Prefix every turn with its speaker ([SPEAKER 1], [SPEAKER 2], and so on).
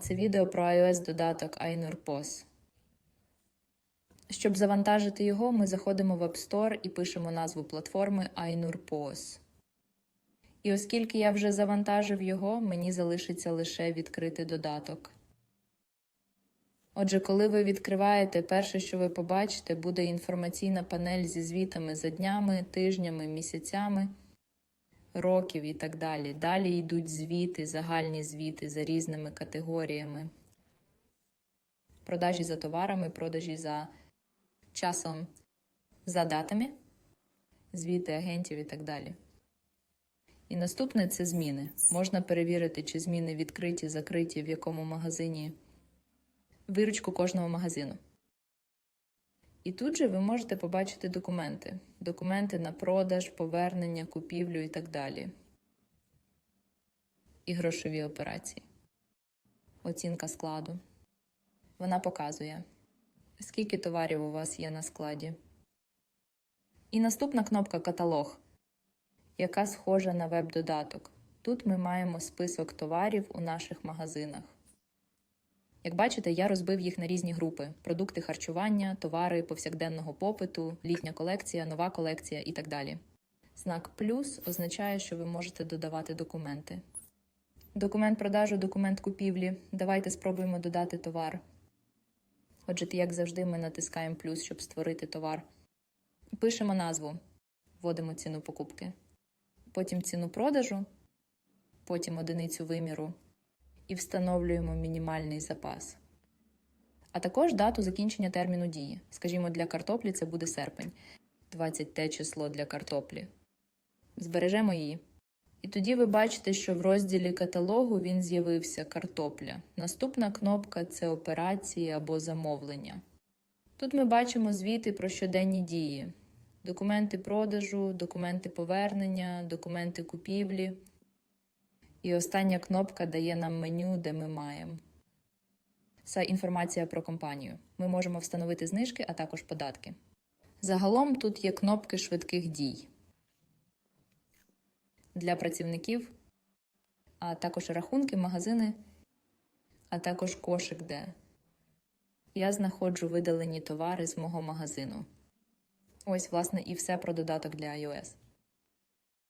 [SPEAKER 1] Це відео про iOS додаток iNur POS. Щоб завантажити його, ми заходимо в App Store і пишемо назву платформи iNur POS. І оскільки я вже завантажив його, мені залишиться лише відкрити додаток. Отже, коли ви відкриваєте, перше, що ви побачите, буде інформаційна панель зі звітами за днями, тижнями, місяцями, років і так далі. Далі йдуть звіти, загальні звіти за різними категоріями. Продажі за товарами, продажі за часом, за датами, звіти агентів і так далі. І наступне це зміни. Можна перевірити, чи зміни відкриті, закриті, в якому магазині виручку кожного магазину. І тут же ви можете побачити документи. Документи на продаж, повернення, купівлю і так далі. І грошові операції. Оцінка складу. Вона показує, скільки товарів у вас є на складі. І наступна кнопка Каталог, яка схожа на веб-додаток. Тут ми маємо список товарів у наших магазинах. Як бачите, я розбив їх на різні групи: продукти харчування, товари повсякденного попиту, літня колекція, нова колекція і так далі. Знак плюс означає, що ви можете додавати документи. Документ продажу, документ купівлі. Давайте спробуємо додати товар. Отже, як завжди, ми натискаємо плюс, щоб створити товар. Пишемо назву, вводимо ціну покупки, потім ціну продажу, потім одиницю виміру і встановлюємо мінімальний запас. А також дату закінчення терміну дії. Скажімо, для картоплі це буде серпень, 20 те число для картоплі. Збережемо її. І тоді ви бачите, що в розділі каталогу він з'явився картопля. Наступна кнопка це операції або замовлення. Тут ми бачимо звіти про щоденні дії: документи продажу, документи повернення, документи купівлі. І остання кнопка дає нам меню, де ми маємо. Це інформація про компанію. Ми можемо встановити знижки, а також податки. Загалом тут є кнопки швидких дій для працівників, а також рахунки, магазини, а також кошик, де я знаходжу видалені товари з мого магазину. Ось, власне, і все про додаток для iOS.